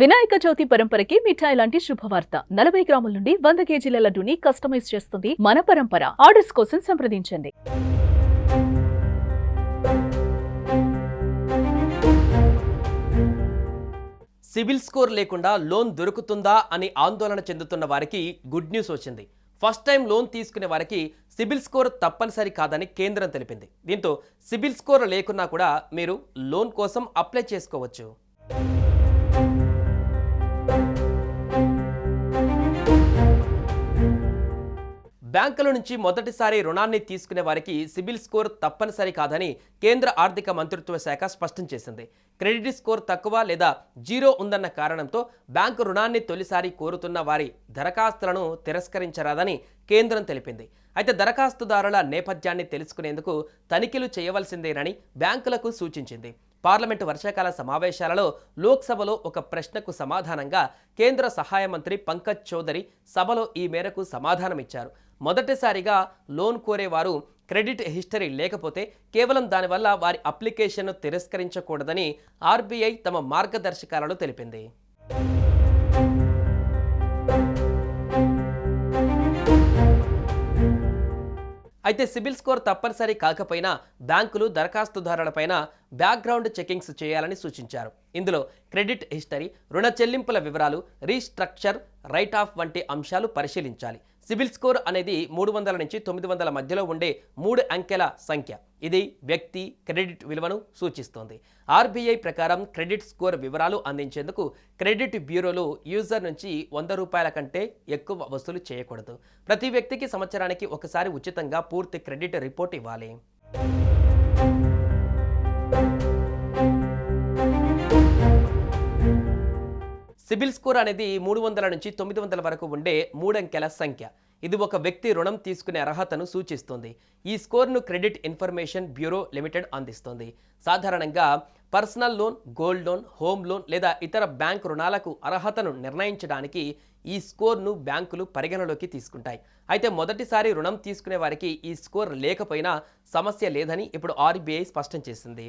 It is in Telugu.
వినాయక చవితి పరంపరకి మిఠాయి లాంటి శుభవార్త. నలభై గ్రాముల నుండి వంద కేజీల లడ్డూని కస్టమైజ్ చేస్తుంది మన పరంపర. ఆర్డర్స్ కోసం సంప్రదించండి. సిబిల్ స్కోర్ లేకుండా లోన్ దొరుకుతుందా అని ఆందోళన చెందుతున్న వారికి గుడ్ న్యూస్ వచ్చింది. ఫస్ట్ టైం లోన్ తీసుకునే వారికి సిబిల్ స్కోర్ తప్పనిసరి కాదని కేంద్రం తెలిపింది. దీంతో సిబిల్ స్కోర్ లేకున్నా కూడా మీరు లోన్ కోసం అప్లై చేసుకోవచ్చు. బ్యాంకుల నుంచి మొదటిసారి రుణాన్ని తీసుకునే వారికి సిబిల్ స్కోర్ తప్పనిసరి కాదని కేంద్ర ఆర్థిక మంత్రిత్వ శాఖ స్పష్టం చేసింది. క్రెడిట్ స్కోర్ తక్కువ లేదా జీరో ఉందన్న కారణంతో బ్యాంకు రుణాన్ని తొలిసారి కోరుతున్న వారి దరఖాస్తులను తిరస్కరించరాదని కేంద్రం తెలిపింది. అయితే దరఖాస్తుదారుల నేపథ్యాన్ని తెలుసుకునేందుకు తనిఖీలు చేయవలసిందేనని బ్యాంకులకు సూచించింది. పార్లమెంటు వర్షాకాల సమావేశాలలో లోక్సభలో ఒక ప్రశ్నకు సమాధానంగా కేంద్ర సహాయ మంత్రి పంకజ్ చౌదరి సభలో ఈ మేరకు సమాధానమిచ్చారు. మొదటిసారిగా లోన్ కోరేవారు క్రెడిట్ హిస్టరీ లేకపోతే కేవలం దానివల్ల వారి అప్లికేషన్ను తిరస్కరించకూడదని ఆర్బీఐ తమ మార్గదర్శకాలలో తెలిపింది. అయితే సిబిల్ స్కోర్ తప్పనిసరి కాకపోయినా బ్యాంకులు దరఖాస్తుదారులపైన బ్యాక్గ్రౌండ్ చెకింగ్స్ చేయాలని సూచించారు. ఇందులో క్రెడిట్ హిస్టరీ రుణ చెల్లింపుల వివరాలు రీస్ట్రక్చర్ రైట్ ఆఫ్ వంటి అంశాలు పరిశీలించాలి. సిబిల్ స్కోర్ అనేది మూడు వందల నుంచి తొమ్మిది వందల మధ్యలో ఉండే మూడు అంకెల సంఖ్య. ఇది వ్యక్తి క్రెడిట్ విలువను సూచిస్తుంది. ఆర్బీఐ ప్రకారం క్రెడిట్ స్కోర్ వివరాలు అందించేందుకు క్రెడిట్ బ్యూరోలు యూజర్ నుంచి వంద రూపాయల కంటే ఎక్కువ వసూలు చేయకూడదు. ప్రతి వ్యక్తికి సంవత్సరానికి ఒకసారి ఉచితంగా పూర్తి క్రెడిట్ రిపోర్ట్ ఇవ్వాలి. సిబిల్ స్కోర్ అనేది మూడు వందల నుంచి తొమ్మిది వందల వరకు ఉండే మూడంకెల సంఖ్య. ఇది ఒక వ్యక్తి రుణం తీసుకునే అర్హతను సూచిస్తుంది. ఈ స్కోర్ను క్రెడిట్ ఇన్ఫర్మేషన్ బ్యూరో లిమిటెడ్ అందిస్తుంది. సాధారణంగా personal loan gold loan home loan లేదా ఇతర బ్యాంక్ రుణాలకు అర్హతను నిర్ణయించడానికి ఈ స్కోర్ను బ్యాంకులు పరిగణలోకి తీసుకుంటాయి. అయితే మొదటిసారి రుణం తీసుకునే వారికి ఈ స్కోర్ లేకపోయినా సమస్య లేదని ఇప్పుడు ఆర్బీఐ స్పష్టం చేసింది.